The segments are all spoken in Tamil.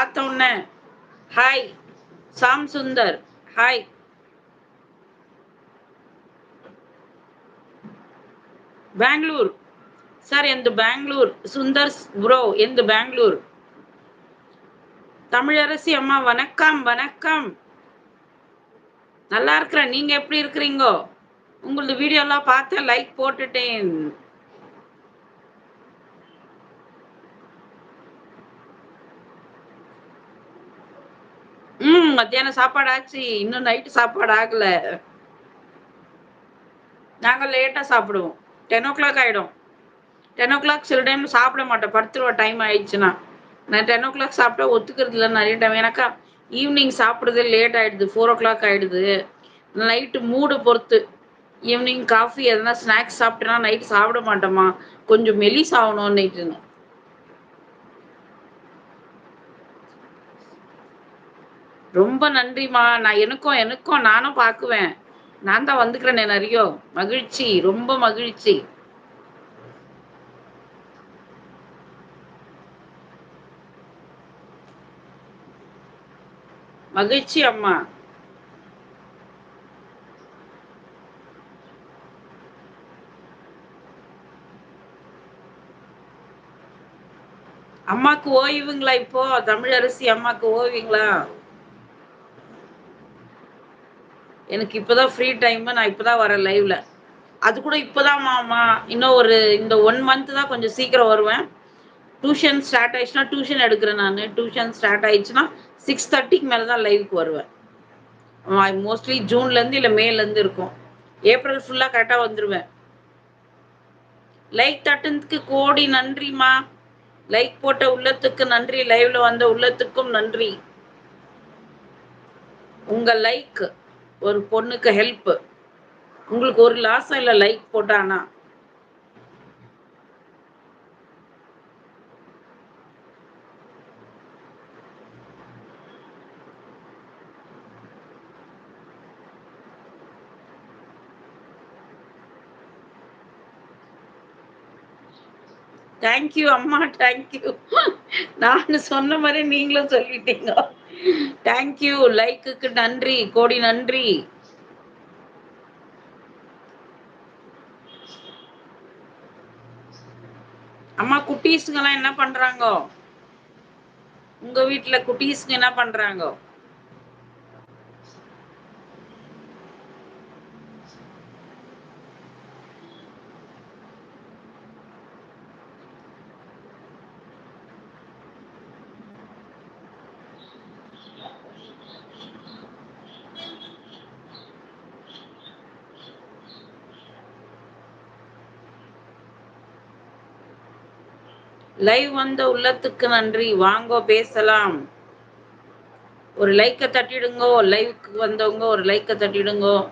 பார்த்த உடனே hi Sam Sundar hi Bangalore sir எந்த பெங்களூர் சுந்தர் ப்ரோ எந்த பெங்களூர் தமிழரசி அம்மா வணக்கம் வணக்கம். நல்லா இருக்கிறேன். நீங்க எப்படி இருக்கிறீங்கோ? உங்களது வீடியோ எல்லாம் பார்த்து லைக் போட்டுட்டேன். மத்தியானம் சாப்பாடு ஆச்சு இன்னும் நைட்டு சாப்பாடு ஆகல நாங்கள் லேட்டாக சாப்பிடுவோம். டென் ஓ கிளாக் ஆகிடும் டென் ஓ கிளாக் சில டைம் சாப்பிட மாட்டேன் படுத்துருவா டைம் ஆயிடுச்சுன்னா. நான் டென் ஓ கிளாக் சாப்பிட்டா ஒத்துக்கிறது இல்லை நிறைய டைம் எனக்கா ஈவினிங் சாப்பிட்றது லேட் ஆகிடுது ஃபோர் ஓ கிளாக் ஆகிடுது நைட்டு மூடு பொறுத்து. ஈவினிங் காஃபி எதனா ஸ்நாக்ஸ் சாப்பிட்டேன்னா நைட் சாப்பிட மாட்டோமா? கொஞ்சம் மெலிஸ் ஆகணும் நைட்டுன்னு ரொம்ப நன்றிம்மா. நான் எனக்கும் எனக்கும் நானும் பார்க்குவேன். நான் தான் வந்துக்கிறேனே நிறைய. மகிழ்ச்சி ரொம்ப மகிழ்ச்சி. மகிழ்ச்சி அம்மா. அம்மாக்கு ஓய்வுங்களா இப்போ? தமிழரசி அம்மாக்கு ஓய்வுங்களா? எனக்கு இப்போதான் ஃப்ரீ டைம் நான் இப்போதான் வரேன் லைவ்ல அது கூட இப்போதான் மாமா இன்னும் ஒரு இந்த ஒன் மந்த் தான் கொஞ்சம் சீக்கிரம் வருவேன். டியூஷன் ஸ்டார்ட் ஆயிடுச்சுன்னா டியூஷன் எடுக்கிறேன் நான். டியூஷன் ஸ்டார்ட் ஆயிடுச்சுன்னா சிக்ஸ் தேர்ட்டிக்கு மேலே தான் லைவுக்கு வருவேன். மோஸ்ட்லி ஜூன்லேருந்து இல்லை மேலேருந்து இருக்கும். ஏப்ரல் ஃபுல்லாக கரெக்டாக வந்துடுவேன் லைக் தட்டுனதுக்கு கோடி நன்றிம்மா லைக் போட்ட உள்ளத்துக்கு நன்றி லைவ்ல வந்த உள்ளத்துக்கும் நன்றி. உங்க லைக் ஒரு பொண்ணுக்கு ஹெல்ப் உங்களுக்கு ஒரு லாஸம் இல்லை லைக் போட்டானா? தேங்க்யூ அம்மா தேங்க்யூ நான் சொன்ன மாதிரி நீங்களும் சொல்லிட்டீங்க. தேங்க்யூ லைக்குக்கு நன்றி. கோடி நன்றி. அம்மா குட்டீஸுங்கெல்லாம் என்ன பண்றாங்க? உங்க வீட்டுல குட்டீஸுங்க என்ன பண்றாங்க? லைவ் வந்த உள்ளத்துக்கு நன்றி. வாங்கோ பேசலாம். ஒரு லைக்கை தட்டிடுங்கோ. லைவுக்கு வந்தவங்க ஒரு லைக்கை தட்டிடுங்கோ.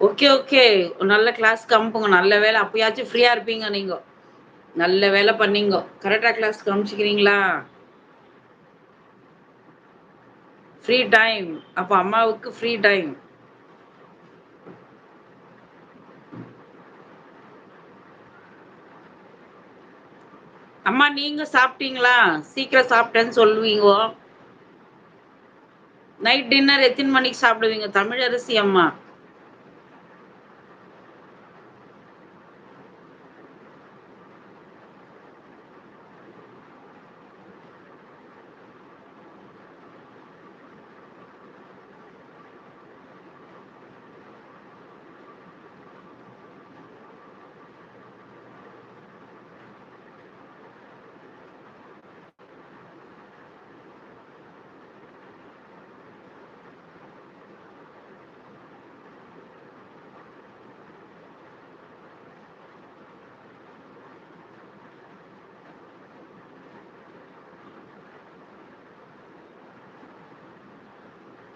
ஓகே ஓகே நல்ல கிளாஸ்க்கு அனுப்புங்க. நல்ல வேலை. அப்பயாச்சும் ஃப்ரீயா இருப்பீங்க நீங்க. நல்ல வேலை பண்ணீங்க. கரெக்டா கிளாஸ்க்கு அனுப்பிச்சிக்கிறீங்களா? ஃப்ரீ டைம் அப்ப அம்மாவுக்கு ஃப்ரீ டைம் அம்மா நீங்க சாப்பிட்டீங்களா? சீக்கிரம் சாப்பிட்டேன்னு சொல்லுவீங்க. நைட் டின்னர் எத்தனை மணிக்கு சாப்பிடுவீங்க? தமிழரசி அம்மா.